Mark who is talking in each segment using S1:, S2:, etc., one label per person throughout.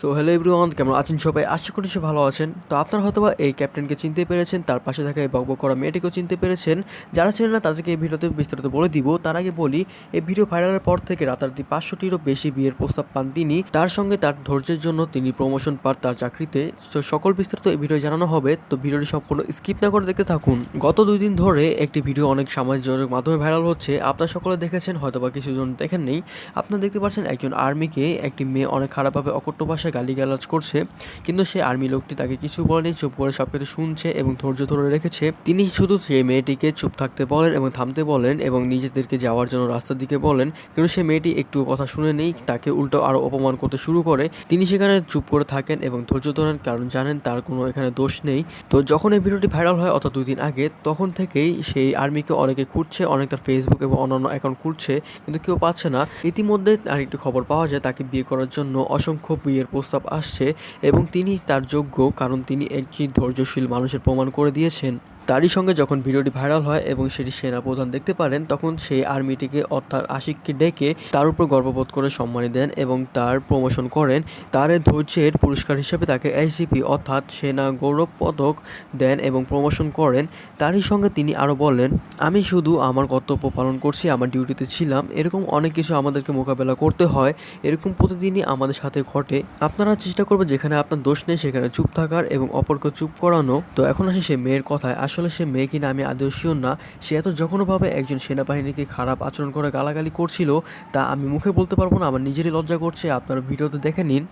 S1: So hello everyone কেমন আছেন সবাই? আশা করি সে ভালো আছেন। তো আপনারা হয়তোবা এই ক্যাপ্টেনকে চিনতে পেরেছেন, তার পাশে থাকা এই বকবক করা মেয়েটিকেও চিনতে পেরেছেন। যারা চেনেন না, তাদেরকে এই ভিডিওতে বিস্তারিত বলে দিব। তার আগে বলি, এই ভিডিও ভাইরালের পর থেকে রাতারাতি পাঁচশোটিরও বেশি বিয়ের প্রস্তাব পান তিনি। তার সঙ্গে তার ধৈর্যের জন্য তিনি প্রমোশন পান তার চাকরিতে। সো সকল বিস্তারিত এই ভিডিও জানানো হবে। তো ভিডিওটি সম্পূর্ণ স্কিপ না করে দেখতে থাকুন। গত দুই দিন ধরে একটি ভিডিও অনেক সামাজিক যোগাযোগ মাধ্যমে ভাইরাল হচ্ছে। আপনারা সকলে দেখেছেন, হয়তোবা কিছু জন দেখেন নেই আপনারা দেখতে পাচ্ছেন একজন আর্মিকে একটি মেয়ে অনেক খারাপভাবে অকট্য ভাষায় গালিগালাজ করছে, কিন্তু সে আর্মি লোকটি তাকে কিছু বলেনি, চুপ করে সব কিছু শুনছে এবং ধৈর্য ধরে রেখেছে। তিনি শুধু সেই মেয়েটিকে চুপ থাকতে বলেন এবং থামতে বলেন এবং নিজেদেরকে যাওয়ার জন্য রাস্তার দিকে বলেন, কিন্তু সে মেয়েটি একটু কথা শুনে নেই, তাকে উল্টো আরও অপমান করতে শুরু করে। তিনি সেখানে চুপ করে থাকেন এবং ধৈর্য ধরেন, কারণ জানেন তার কোনো এখানে দোষ নেই। তো যখন এই ভিডিওটি ভাইরাল হয় অর্থাৎ দুই দিন আগে, তখন থেকেই সেই আর্মিকে অনেকে খুঁজছে, অনেক তার ফেসবুক এবং অন্যান্য অ্যাকাউন্ট খুঁজছে, কিন্তু কেউ পাচ্ছে না। ইতিমধ্যে আরেকটি খবর পাওয়া যায়, তাকে বিয়ে করার জন্য অসংখ্য বিয়ের প্রস্তাব আসছে এবং তিনি তার যোগ্য কারণ তিনি একটি ধৈর্যশীল মানুষের প্রমাণ করে দিয়েছেন। তারই সঙ্গে যখন ভিডিওটি ভাইরাল হয় এবং সেটি সেনা প্রধান দেখতে পারেন, তখন সেই আর্মিটিকে, অর্থাৎ আশিককে ডেকে তার উপর গর্ববোধ করে সম্মানী দেন এবং তার প্রমোশন করেন। তার ধৈর্যের পুরস্কার হিসেবে তাকে এসজিপি, অর্থাৎ সেনা গৌরব পদক দেন এবং প্রমোশন করেন। তারই সঙ্গে তিনি আরও বলেন, আমি শুধু আমার কর্তব্য পালন করছি, আমার ডিউটিতে ছিলাম। এরকম অনেক কিছু আমাদেরকে মোকাবেলা করতে হয়। এরকম প্রতিদিনই আমাদের সাথে ঘটে। আপনারা চেষ্টা করবেন যেখানে আপনার দোষ নেই, সেখানে চুপ থাকার এবং অপরকে চুপ করানো। তো এখন আসি সে মেয়ের কথায়। আসলে সে মেয়ে কিনা আমি আদৌ শিওর না। সে এত জঘন্যভাবে একজন সেনাবাহিনীকে খারাপ আচরণ করে গালাগালি করছিল তা আমি মুখে বলতে পারব না আমার নিজেরই লজ্জা করছে। আপনারা ভিডিওতে দেখে নিন।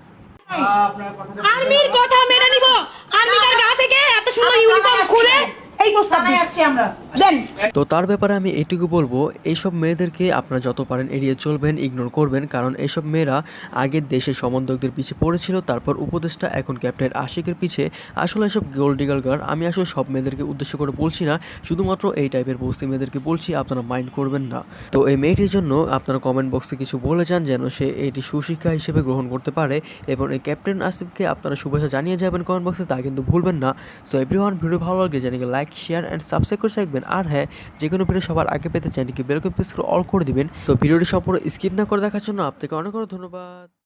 S2: আর্মির কথা মেনে নিব। আর্মিটার গা থেকে এত সুন্দর ইউনিফর্ম খুলে এই প্রস্তাব
S3: থানায় আমরা।
S1: তো তার ব্যাপারে আমি এটুকু বলব, এইসব মেয়েদেরকে আপনারা যত পারেন এড়িয়ে চলবেন ইগনোর করবেন, কারণ এইসব মেয়েরা আগের দেশে সমন্বয়কদের পিছে পড়েছিল, তারপর উপদেষ্টা, এখন ক্যাপ্টেন আশিকের পিছে। আসলে এসব গোল্ড ডিগাল গার আমি আসলে সব মেয়েদেরকে উদ্দেশ্য করে বলছি না, শুধুমাত্র এই টাইপের বস্তি মেয়েদেরকে বলছি, আপনারা মাইন্ড করবেন না। তো এই মেয়েটির জন্য আপনারা কমেন্ট বক্সে কিছু বলে যান, যেন সে এটি সুশিক্ষা হিসেবে গ্রহণ করতে পারে, এবং এই ক্যাপ্টেন আসিফকে আপনারা শুভেচ্ছা জানিয়ে যাবেন কমেন্ট বক্সে তা কিন্তু ভুলবেন না। সো এভরিওয়ান ভিডিও ভালো লাগলে জানিয়ে লাইক শেয়ার অ্যান্ড সাবস্ক্রাইব করে রাখবেন আর হ্যাঁ যে কোনো ভিডিও সবার আগে পেতে চ্যানেলকে বেরকম প্রেস করে অল করে দিবেন। সো ভিডিওটি সম্পূর্ণ স্কিপ না করে দেখার জন্য আপনাকে অনেক অনেক ধন্যবাদ।